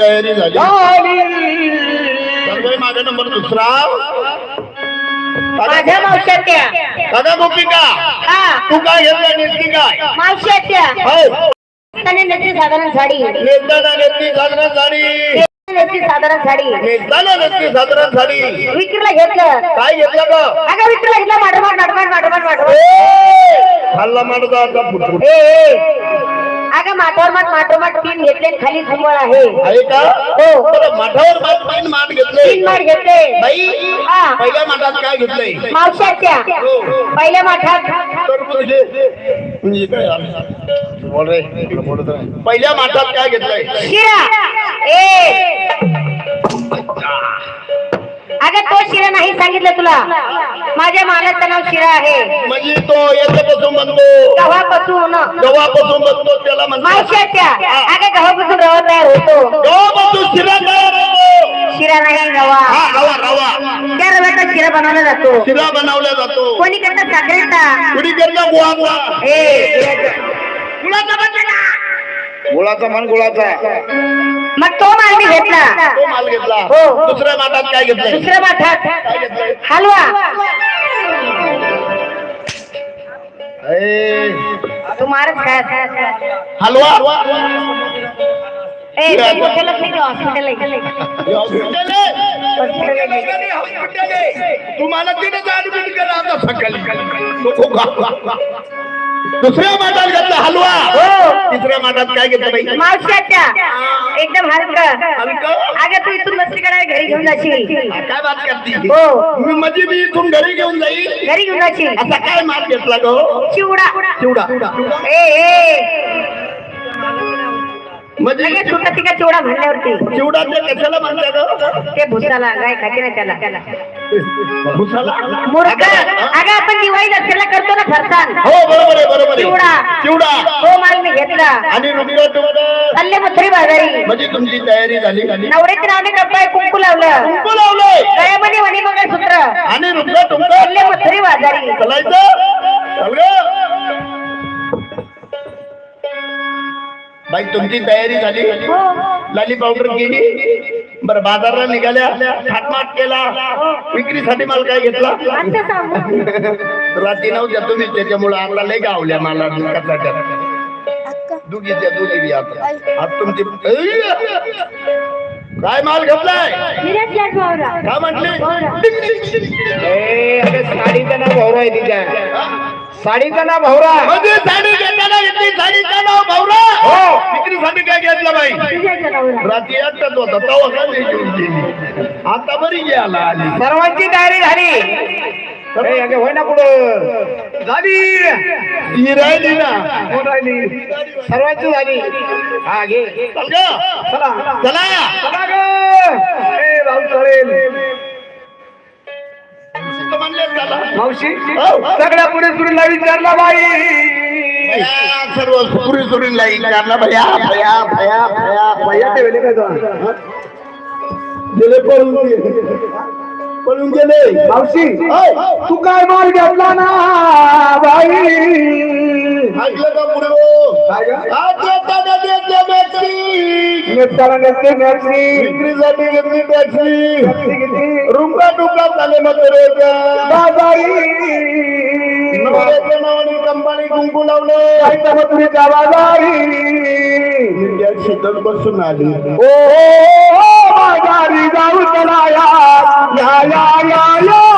तयारी झाली. माझा नंबर दुसरा. माझ्या मावशात्या दादा गोपिका हा. तू काय घेतलं नेसकी काय? मावशात्या हो. नेसली साधारण साडी. नेसताना साधारण साडी. नेसली साधारण साडी. नेसताना नेसकी साधारण साडी. विक्रीला घेतलं. काय घेतलं ग? अगं विक्रीला घेतलं! खाल्ला आता फुटफुट. ए ए. अगं माठावर माठ माटोमाट तीन घेतले खाली झुंबळ आहे. आहे का? हो. बरं, माठावर माठ पाहिजे माठ तीन घेतले माठ घेतले. बाई हा. पहिल्या माठात काय घेतलंय? मावशात्या हो. पहिल्या माठात तर तुझे म्हणजे काय आलं? बोल रे. इकडं बोलत राह. पहिल्या माठात काय घेतलंय? शिरा ए. अगं तो शिरा नाही सांगितलं तुला. माझ्या मालाचं नाव शिरा आहे. म्हणजे तो याच्यापासून बनतो. गव्हापासून. गव्हापासून बनतो त्याला म्हणतात. मावशात्या अगं गव्हापासून रवा तयार होतो. गव्हापासून शिरा तयार होतो. शिरा नाही रवा. हा रवा रवा. त्या रव्याचा शिरा बनवला जातो. शिरा बनवला जातो. कोणी करता साखरेचा? कुणी करता गुळाचा ए गुळाचा म्हणते का गुळाचा म्हण गुळाचा. मग तो माल मी घेतला. तो माल घेतला. हो. दुसऱ्या माठात काय घेतलंय दुसऱ्या माठात. हलवा. तू मारच हलवा. ए ते हॉटेलच नाही हॉस्पिटल आहे. आहे. तुम्हाला ऍडमिट करा आता सकाळी? दुसऱ्या माठात घेतला हलवा. हो. तिसऱ्या माठात काय घेतलं बाई? मावशाच्या एकदम हलकं. हलकं? अगं तू इथून मस्ती करायला घरी घेऊन जाशील. काय बात करते? हो. मी म्हणजे मी इथून घरी घेऊन जाईल? घरी घेऊन जाशील. असा काय माल घेतला गो? चिवडा. चिवडा. ए ए. म्हणजे लगेच सुटत का चिवडा म्हणल्यावरती चिवडा ते कशाला म्हणतात? ते भुसाला गाय खाते ना त्याला त्याला? भुसाला? मूर्ख! अगं आपण दिवाळी दसऱ्याला करतो ना फरसाण. हो बरोबर आहे बरोबर आहे. चिवडा. चिवडा. तो माल मी घेतला. आणि तुमचं चालले मथुरी बाजारी. म्हणजे तुमची तयारी झाली नवऱ्याच्या नावाने कपाय कुंकू लावलं. कुंकू लावलंय. गळ्यामध्ये वणी मंगळसूत्र आणि रुपया तुमचं चालले मथुरी बाजारी. चलायचं? चल बाई तुमची तयारी झाली. लाली पावडर केली बरं बाजारला निघाल्या. थाटमाट केला. विक्रीसाठी माल काय घेतला? आता सांगू. रात्री नव्हत्या तुम्ही त्याच्यामुळे आता लय गावल्या मला दुगीच्या दुगी बी आता. आता तुमची! काय माल घेतलाय. काय म्हटले? ए, अरे साडीचं नाव भावरा आहे तिच्या. साडीचं नाव भावरा. म्हणजे साडी घेताना घेतली साडीचं नाव भावरा हो. विक्रीसाठी काय घेतलं बाई. रात्री एकटाच होता तवा का नाही आता बरी गेला आली. सर्वांची तयारी झाली. अरे अगे होय ना पुढं झाली ही राहिली ना. कोण राहिली? सर्वांची झाली. हा घे. चल गं. चला. चला. चला ग. ए राहू चालेल. तर म्हणले चला. मावशी हो. सगळ्या पुढे सुरीला विचारला बाई. सर्व पुरी सुरी लाईन काढला भया. भया भया भया भया. ठेवले काय? गेले पळून. पळून गेले. मावशी. तू काय माल घेतला ना बाई? ऐकलं का पुढे रुंगा टुका झाले मग बाबाई. कंपनी कुंकू लावलं जायचं मग तुम्ही बाजारी इंडिया शेतात बसून आली ओ बाजारी जाऊ चला या या या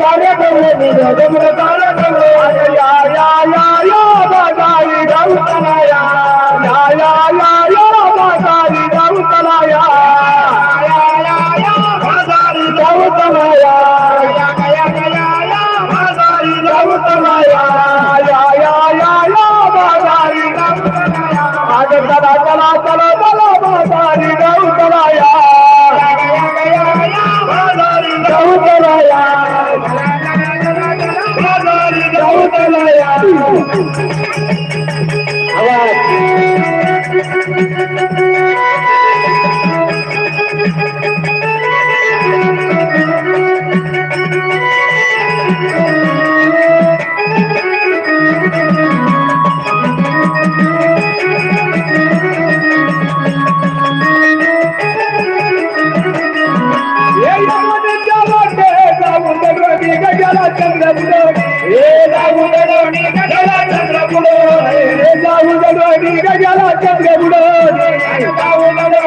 तारे कवळे निघा जमलं तारे कवळे अरे या या या या बाजारी गाऊतला या या या या या बाजारी गाऊतला या या या या बाजारी गाऊतला या या या या या बाजारी गाऊतला या या या या या बाजारी गाऊतला या अगं चला चला चला चला बाजारी गाऊतला या Thank you.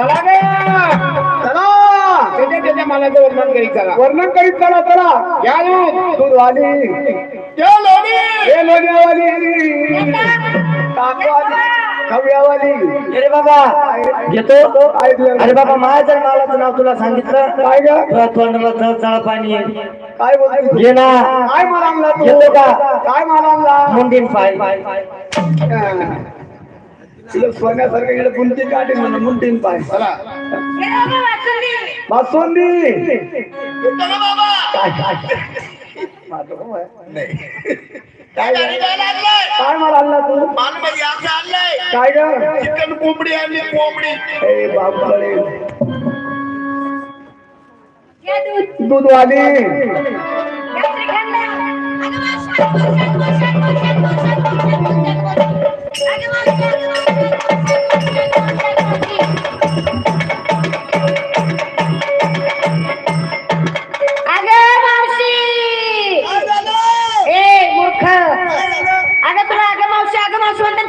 चला गे! चला! त्याच्या त्याच्या मालाचं वर्णन करीत चला. वर्णन करीत चला चला! या दूध वाली त्या लोणी. हे लोण्यावाली. ताकवाली खवड्यावाली अरे बाबा घेतो? अरे बाबा माझ्या मालाचं नाव तुला सांगितलं काय ग? तुला तोंडाला चळ चळ पाणी आहे. काय बोलतो घे ना. काय माल आणला तू? घेतो का? काय माल आणला? मुंडीन पाय. तिला सोन्यासारखं गेलं कोणते काटे म्हणून मुंटीन पाय. वासोंदी काय काय काय? मला आणला तू? काय चिकन कोंबडी आणली कोंबडी. ए बापरे. दूध. वाली.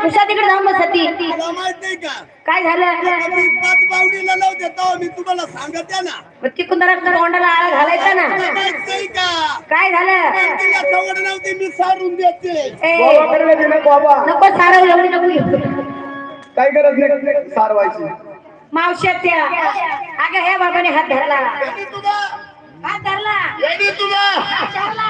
खुशा तिकडे जाऊन बसती. तुला माहीत नाही का? काय झालं? मी पाच बावडीला तेव्हा मी तुम्हाला सांगत आहे ना. मग तोंडाला आळा घालायचा ना. माहीत नाही का? काय झालं? तिला सवड नव्हती मी सारून देते. ए बाबा नको सारव एवढी नको. घेऊ. काय गरज नाही सारवायची. मावश्या त्या अगं हे बाबाने हात धरला. येडी तुला. हात धरला. येडी तुला. हात धरला.